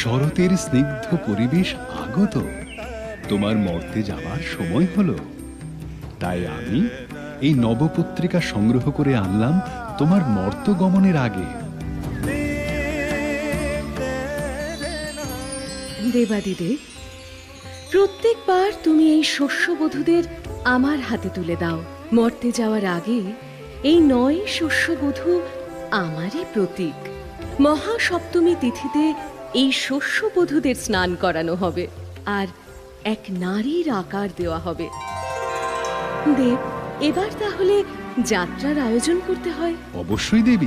শরতের স্নিগ্ধ পরিবেশ আগত। তোমার মর্তে যাওয়ার সময় হলো। তাই আমি এই নবপত্রিকা সংগ্রহ করে আনলাম তোমার মর্ত গমনের আগে। দেবাদিদেব, প্রত্যেকবার তুমি এই শস্যবধূদের আমার হাতে তুলে দাও। মর্তে যাওয়ার আগে এই নয় শস্যবধূ আমারই প্রতীক। মহাসপ্তমী তিথিতে এই শস্যবধূদের স্নান করানো হবে আর এক নারীর আকার দেওয়া হবে। দেব এবার তাহলে যাত্রার আয়োজন করতে হয়। অবশ্যই দেবী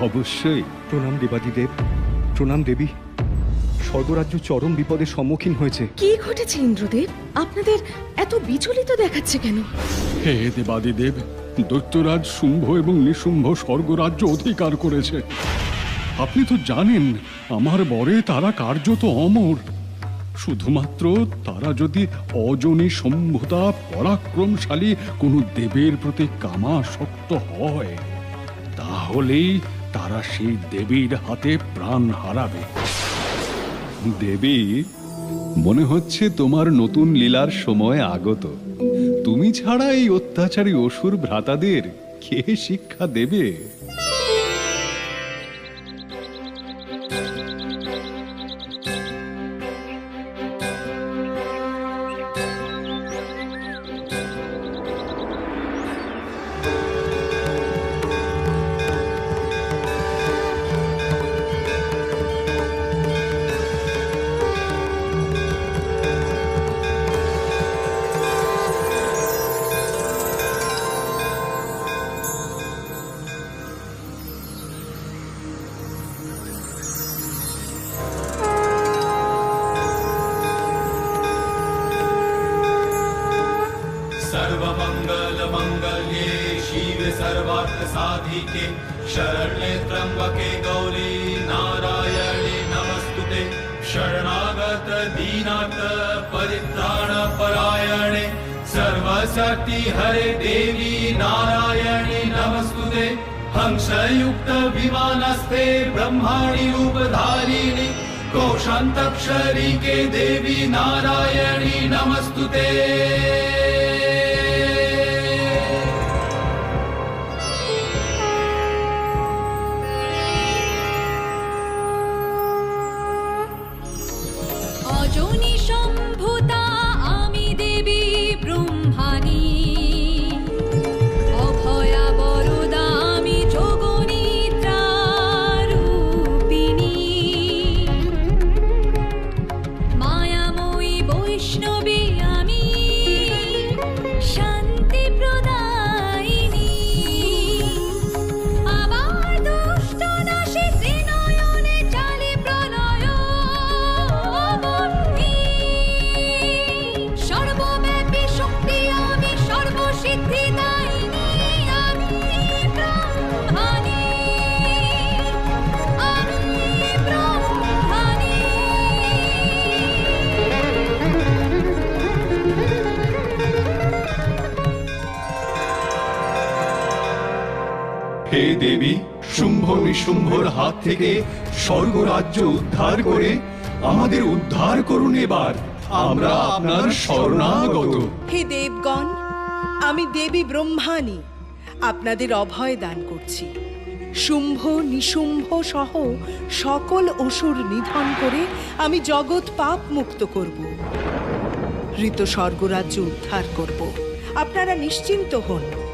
অবশ্যই। প্রণাম দেবাদিদেব প্রণাম দেবী। স্বর্গরাজ্য চরম বিপদের সম্মুখীন হয়েছে। কি ঘটেছে ইন্দ্রদেব? আপনাদের এত বিচলিত দেখাচ্ছে কেন? হে দেবাদিদেব দৈত্যরাজ শুম্ভ এবং নিশুম্ভ স্বর্গরাজ্য অধিকার করেছে। আপনি তো জানেন, আমার বরে তারা কার্যত অমর। শুধুমাত্র তারা যদি অজনী সম্ভুতা, পরাক্রমশালী, কোনো দেবের প্রতি কামাসক্ত হয়, তাহলেই তারা সেই দেবীর হাতে প্রাণ হারাবে। দেবী, মনে হচ্ছে তোমার নতুন লীলার সময় আগত। তুমি ছাড়া এই অত্যাচারী অসুর ভ্রাতাদের কে শিক্ষা দেবে? सर्वमङ्गलमङ्गल्ये शिवे सर्वार्थसाधिके शरण्ये त्र्यम्बके गौरी नारायणे नमस्तुते। शरणागत दीनाथ परित्राणपरायणे सर्वशक्ति हरे देवी नारायणे नमस्तुते। हंसयुक्त विमानस्ते ब्रह्माणि रूपधारिणि कोशान्तक्षरी के देवी नारायणी नमस्तुते। অজনী সম্ভুতা আমি দেবী ব্রহ্মাণী। অভয়া আমি মায়াময়ী বৈষ্ণবী হে দেবী, শুম্ভ নিশুম্ভর হাত থেকে স্বর্গরাজ্য উদ্ধার করে আমাদের উদ্ধার করুন এবার। আমরা আপনার শরণাগত। হে দেবগণ, আমি দেবী ব্রহ্মাণী, আপনাদের অভয় দান করছি। শুম্ভ নিশুম্ভ সহ সকল অসুর নিধন করে আমি জগৎ পাপ মুক্ত করব। ঋত স্বর্গরাজ্য উদ্ধার করব। আপনারা নিশ্চিন্ত হন।